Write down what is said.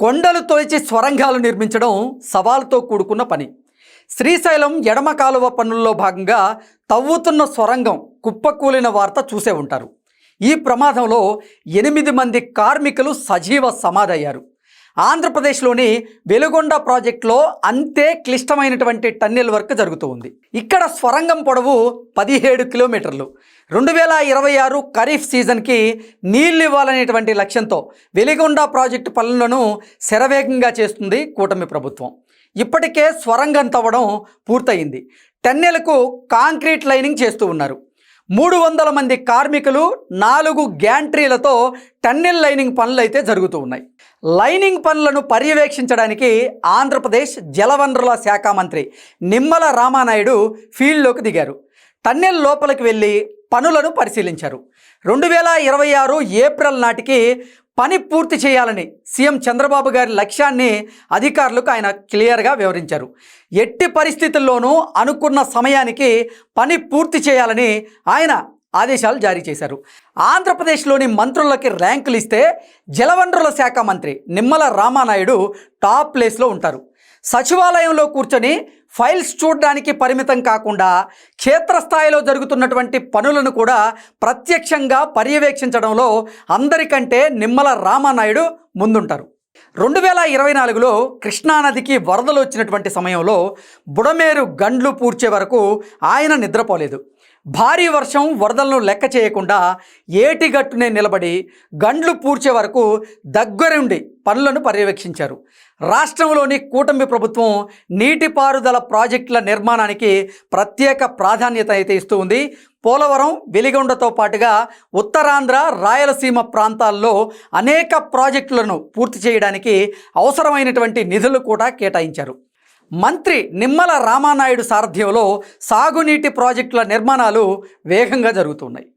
కొండలు తొలిచి స్వరంగాలు నిర్మించడం సవాలుతో కూడుకున్న పని. శ్రీశైలం ఎడమ కాలువ పనుల్లో భాగంగా తవ్వుతున్న సొరంగం కుప్పకూలిన వార్త చూసే ఉంటారు. ఈ ప్రమాదంలో ఎనిమిది మంది కార్మికులు సజీవ సమాధయ్యారు ఆంధ్రప్రదేశ్లోని వెలుగొండ ప్రాజెక్టులో అంతే క్లిష్టమైనటువంటి టన్నెల్ వర్క్ జరుగుతూ ఉంది. ఇక్కడ స్వరంగం పొడవు పదిహేడు కిలోమీటర్లు. రెండు వేల ఇరవై ఆరు ఖరీఫ్ సీజన్కి నీళ్ళు ఇవ్వాలనేటువంటి లక్ష్యంతో వెలిగొండ ప్రాజెక్టు పనులను శరవేగంగా చేస్తుంది కూటమి ప్రభుత్వం. ఇప్పటికే స్వరంగం తవ్వడం పూర్తయింది. టన్నెలకు కాంక్రీట్ లైనింగ్ చేస్తూ ఉన్నారు. మూడు వందల మంది కార్మికులు నాలుగు గ్యాంట్రీలతో టన్నెల్ లైనింగ్ పనులు అయితే జరుగుతూ ఉన్నాయి. లైనింగ్ పనులను పర్యవేక్షించడానికి ఆంధ్రప్రదేశ్ జలవనరుల శాఖ మంత్రి నిమ్మల రామానాయుడు ఫీల్డ్లోకి దిగారు. టన్నెల్ లోపలికి వెళ్ళి పనులను పరిశీలించారు. రెండు వేల ఇరవై ఆరు ఏప్రిల్ నాటికి పని పూర్తి చేయాలని సీఎం చంద్రబాబు గారి లక్ష్యాన్ని అధికారులకు ఆయన క్లియర్గా వివరించారు. ఎట్టి పరిస్థితుల్లోనూ అనుకున్న సమయానికి పని పూర్తి చేయాలని ఆయన ఆదేశాలు జారీ చేశారు. ఆంధ్రప్రదేశ్లోని మంత్రులకి ర్యాంకులు ఇస్తే జలవనరుల శాఖ మంత్రి నిమ్మల రామానాయుడు టాప్ ప్లేస్లో ఉంటారు. సచివాలయంలో కూర్చొని ఫైల్స్ చూడడానికి పరిమితం కాకుండా క్షేత్రస్థాయిలో జరుగుతున్నటువంటి పనులను కూడా ప్రత్యక్షంగా పర్యవేక్షించడంలో అందరికంటే నిమ్మల రామానాయుడు ముందుంటారు. రెండు వేల ఇరవై నాలుగులో కృష్ణానదికి వరదలు వచ్చినటువంటి సమయంలో బుడమేరు గండ్లు పూడ్చే వరకు ఆయన నిద్రపోలేదు. భారీ వర్షం వరదలను లెక్క చేయకుండా ఏటిగట్టునే నిలబడి గండ్లు పూడ్చే వరకు దగ్గరుండి పనులను పర్యవేక్షించారు. రాష్ట్రంలోని కూటమి ప్రభుత్వం నీటిపారుదల ప్రాజెక్టుల నిర్మాణానికి ప్రత్యేక ప్రాధాన్యత అయితే ఇస్తూ ఉంది. పోలవరం వెలిగొండతో పాటుగా ఉత్తరాంధ్ర రాయలసీమ ప్రాంతాల్లో అనేక ప్రాజెక్టులను పూర్తి చేయడానికి అవసరమైనటువంటి నిధులు కూడా కేటాయించారు. మంత్రి నిమ్మల రామానాయుడు సారథ్యంలో సాగునీటి ప్రాజెక్టుల నిర్మాణాలు వేగంగా జరుగుతున్నాయి.